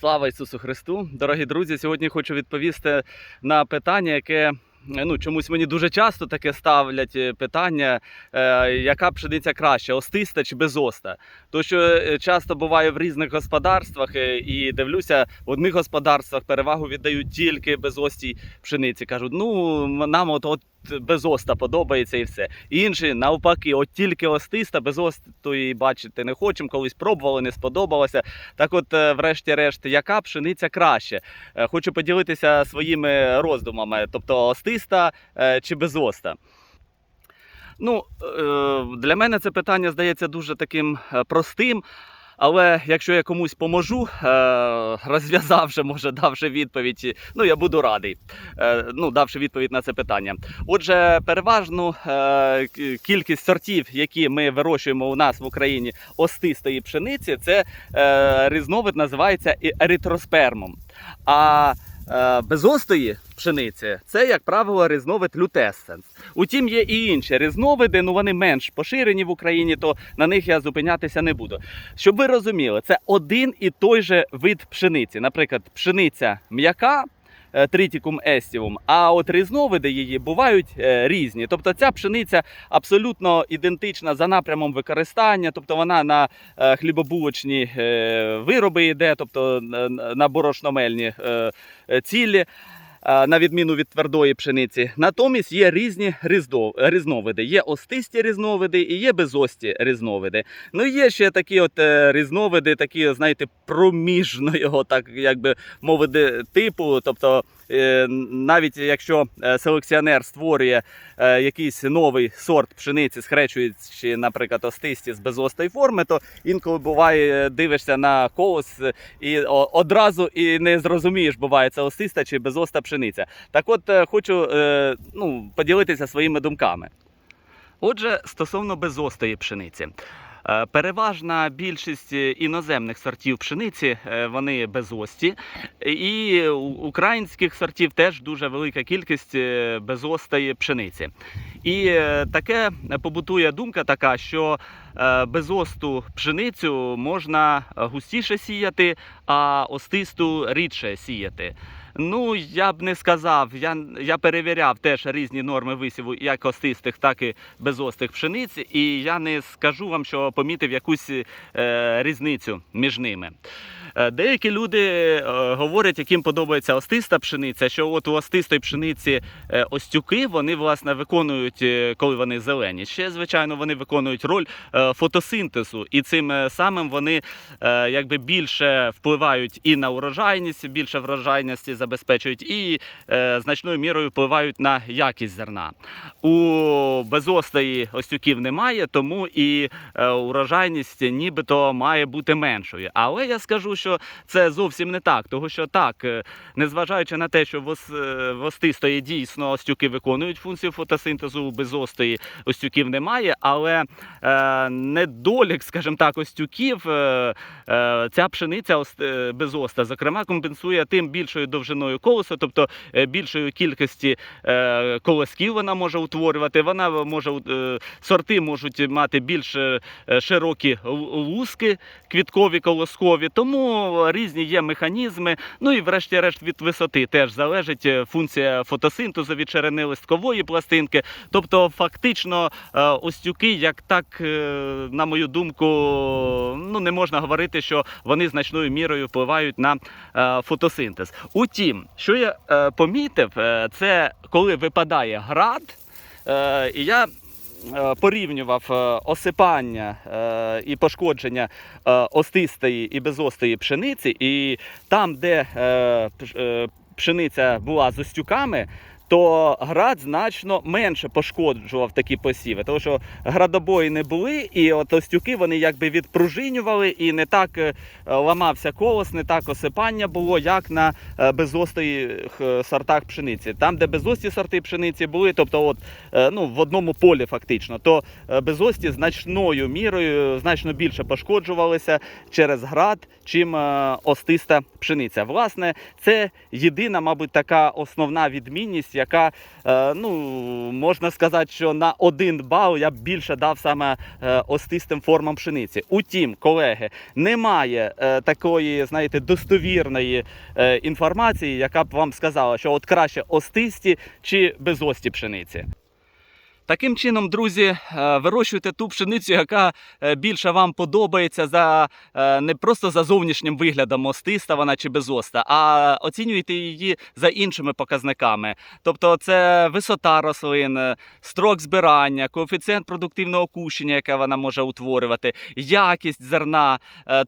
Слава Ісусу Христу! Дорогі друзі, сьогодні хочу відповісти на питання, яке ну, чомусь мені дуже часто таке ставлять е, питання, е, яка пшениця краще, остиста чи безоста. То що е, часто буває в різних господарствах, е, і дивлюся, в одних господарствах перевагу віддають тільки безостій пшениці. Кажуть, ну нам от, от безоста подобається і все. Інші навпаки, от тільки остиста, безостої бачити не хочемо, колись пробували, не сподобалося. Так от, е, врешті-решт, яка пшениця краще? Е, Хочу поділитися своїми роздумами, тобто остиста е, чи безоста. Ну, е, для мене це питання здається дуже таким простим. Але якщо я комусь поможу, е, розв'язавши, може, давши відповідь, ну я буду радий, е, ну, давши відповідь на це питання. Отже, переважну е, кількість сортів, які ми вирощуємо у нас в Україні остистої пшениці, це різновид називається еритроспермом. А безостої пшениці це, як правило, різновид лютесенс. Утім, є і інші різновиди, ну вони менш поширені в Україні, то на них я зупинятися не буду. Щоб ви розуміли, це один і той же вид пшениці. Наприклад, пшениця м'яка. Е, Тритікум естівум, а от різновиди її бувають е, різні. Тобто ця пшениця абсолютно ідентична за напрямом використання, тобто вона на е, хлібобулочні вироби йде, тобто на борошномельні цілі. Е, На відміну від твердої пшениці, натомість є різні різдо- різновиди. Є остисті різновиди і є безості різновиди. Ну є ще такі от е, різновиди, такі, знаєте, проміжного, так якби мовити, типу. Тобто, е, навіть якщо е, селекціонер створює е, якийсь новий сорт пшениці, схречуючи, наприклад, остисті з безостої форми, то інколи буває, дивишся на колос е, і одразу і не зрозумієш, буває це остиста чи безоста пшениця. Так от е, хочу е, ну, поділитися своїми думками. Отже, стосовно безостої пшениці. Е, Переважна більшість е, іноземних сортів пшениці е, вони безості, і українських сортів теж дуже велика кількість безостої пшениці. І таке побутує думка така, що безосту пшеницю можна густіше сіяти, а остисту рідше сіяти. Ну, я б не сказав. Я, я перевіряв теж різні норми висіву як остистих, так і безостих пшениць, і я не скажу вам, що помітив якусь е, різницю між ними. Е, Деякі люди е, говорять, яким подобається остиста пшениця, що от у остистої пшениці е, остюки вони власне виконують, коли вони зелені. Ще, звичайно, вони виконують роль фотосинтезу, і цим самим вони якби більше впливають і на урожайність, більше врожайності забезпечують, і значною мірою впливають на якість зерна. У безостої остюків немає, тому і урожайність нібито має бути меншою. Але я скажу, що це зовсім не так, тому що так, е, незважаючи на те, що в ос- е, остистої дійсно остюки виконують функцію фотосинтезу, у безостої остюків немає, але е, недолік, скажімо так, остюків, е, е, ця пшениця ост- е, безоста, зокрема, компенсує тим більшою довжиною колоса, тобто більшою кількості е, колосків вона може утворювати. Вона може е, сорти можуть мати більш широкі луски, квіткові колоскові. Тому різні є механізми. Ну і врешті-решт від висоти теж залежить е, функція фотосинтезу від ширини листкової пластинки. Тобто, фактично, е, остюки, як так, е, на мою думку, ну не можна говорити, що вони значною мірою впливають на фотосинтез. Утім, що я помітив, це коли випадає град, і я. Е, Порівнював е, осипання е, і пошкодження остистої і безостої пшениці, і там, де пш- пшениця була з остюками, то град значно менше пошкоджував такі посіви, тому що градобої не були, і от остюки вони якби відпружинювали, і не так е, ламався колос, не так осипання було, як на е, безостих е, сортах пшениці. Там, де безості сорти пшениці були, тобто от, ну, в одному полі фактично, то безості значною мірою значно більше пошкоджувалися через град, чим остиста пшениця. Власне, це єдина, мабуть, така основна відмінність, яка, е, ну, можна сказати, що на один бал я б більше дав саме е, остистим формам пшениці. Утім, колеги, немає е, такої, знаєте, достовірної інформації, яка б вам сказала, що от краще остисті чи безості пшениці. Таким чином, друзі, е, вирощуйте ту пшеницю, яка е, більше вам подобається за е, не просто за зовнішнім виглядом остиста вона чи безоста, а оцінюйте її за іншими показниками. Тобто, це висота рослин, строк збирання, коефіцієнт продуктивного кущення, яке вона може утворювати, якість зерна.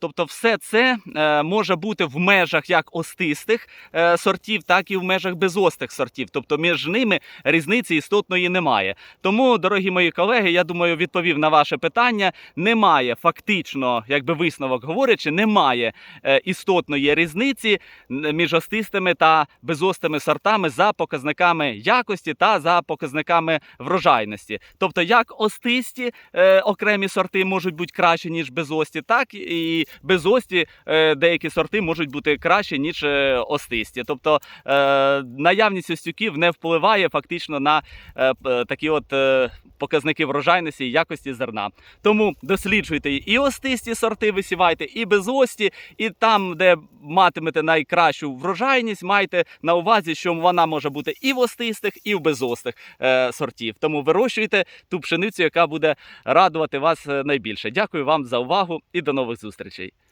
Тобто, все це може бути в межах як остистих сортів, так і в межах безостих сортів. Тобто між ними різниці істотної немає. Тому, дорогі мої колеги, я думаю, відповів на ваше питання. Немає фактично, якби висновок говорячи, немає е, істотної різниці між остистими та безостими сортами за показниками якості та за показниками врожайності. Тобто, як остисті е, окремі сорти можуть бути кращі, ніж безості, так і безості е, деякі сорти можуть бути кращі, ніж е, остисті. Тобто е, наявність остюків не впливає фактично на е, такі от показники врожайності і якості зерна. Тому досліджуйте і остисті сорти висівайте, і безості, і там, де матимете найкращу врожайність, майте на увазі, що вона може бути і в остистих, і в безостих е, сортів. Тому вирощуйте ту пшеницю, яка буде радувати вас е, найбільше. Дякую вам за увагу і до нових зустрічей.